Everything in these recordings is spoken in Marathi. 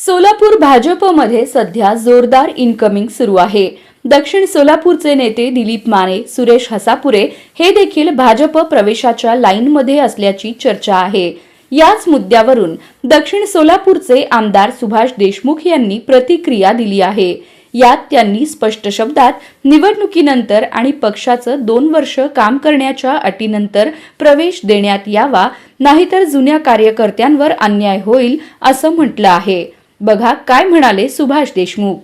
सोलापूर भाजपमध्ये सध्या जोरदार इनकमिंग सुरू आहे. दक्षिण सोलापूरचे नेते दिलीप माने सुरेश हसापुरे हे देखील भाजप प्रवेशाच्या लाईनमध्ये असल्याची चर्चा आहे. याच मुद्द्यावरून दक्षिण सोलापूरचे आमदार सुभाष देशमुख यांनी प्रतिक्रिया दिली आहे. यात त्यांनी स्पष्ट शब्दात निवडणुकीनंतर आणि पक्षाचं दोन वर्ष काम करण्याच्या अटीनंतर प्रवेश देण्यात यावा नाहीतर जुन्या कार्यकर्त्यांवर अन्याय होईल असं म्हटलं आहे. बघा काय म्हणाले सुभाष देशमुख.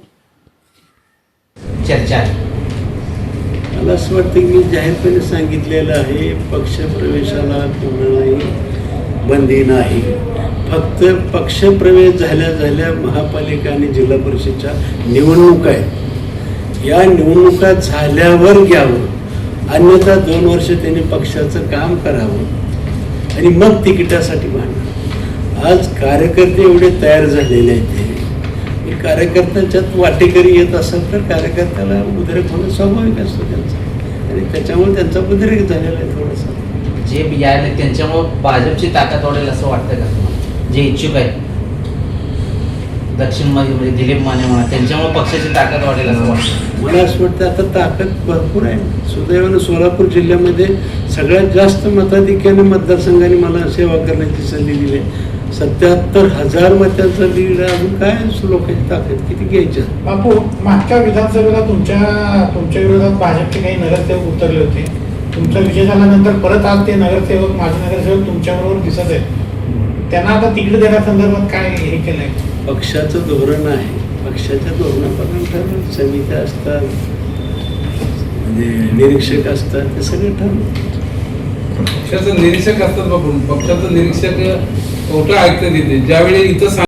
चर्चा. मला असं वाटतं की मी जाहीरपणे सांगितलेलं आहे पक्षप्रवेशाला कोणालाही बंदी नाही. फक्त पक्षप्रवेश झाल्या झाल्या महापालिका आणि जिल्हा परिषदच्या निवडणुका आहेत. या निवडणुका झाल्यावर घ्यावं. अन्यथा दोन वर्ष त्यांनी पक्षाचं काम करावं. आणि मग तिकिटासाठी मागणं आज कार्यकर्ते एवढे तयार झालेले आहेत कार्यकर्त्याच्यात वाटेकरी येत असेल तर कार्यकर्त्याला उद्रेक होणं स्वाभाविक असतं त्यांचं. आणि त्याच्यामुळे त्यांचा उद्रेक झालेला आहे थोडासा. जे यायला त्यांच्यामुळे भाजपची ताकद वाढेल असं वाटतं का जे इच्छुक आहेत. दक्षिणमध्ये म्हणजे दिलीप माने म्हणा त्यांच्यामुळे पक्षाची ताकद वाढेल असं वाटतं. मला असं वाटतं आता ताकद भरपूर आहे. सुदैवानं सोलापूर जिल्ह्यामध्ये सगळ्यात जास्त मताधिक्याने मतदारसंघाने मला सेवा करण्याची संधी दिली सत्याहत्तर हजार मतांचा लीड अजून काय लोकांची ताकद? किती घ्यायच्या बापू मागच्या विधानसभेला तुमच्या तुमच्या विरोधात भाजपचे काही नगरसेवक उतरले होते. तुमचा विजय झाल्यानंतर परत आज ते नगरसेवक माजी नगरसेवक तुमच्याबरोबर दिसत आहेत. त्यांना आता तिकीट देण्यासंदर्भात काय हे केलंय? पक्षाचं धोरण आहे. पक्षाच्या ठरवलं समित्या असतात म्हणजे निरीक्षक असतात ते सगळे ठरवलं पक्षाचं निरीक्षक असतात बाबून पक्षाचं निरीक्षक खोटं ऐकतं तिथे. ज्यावेळी इथं सांग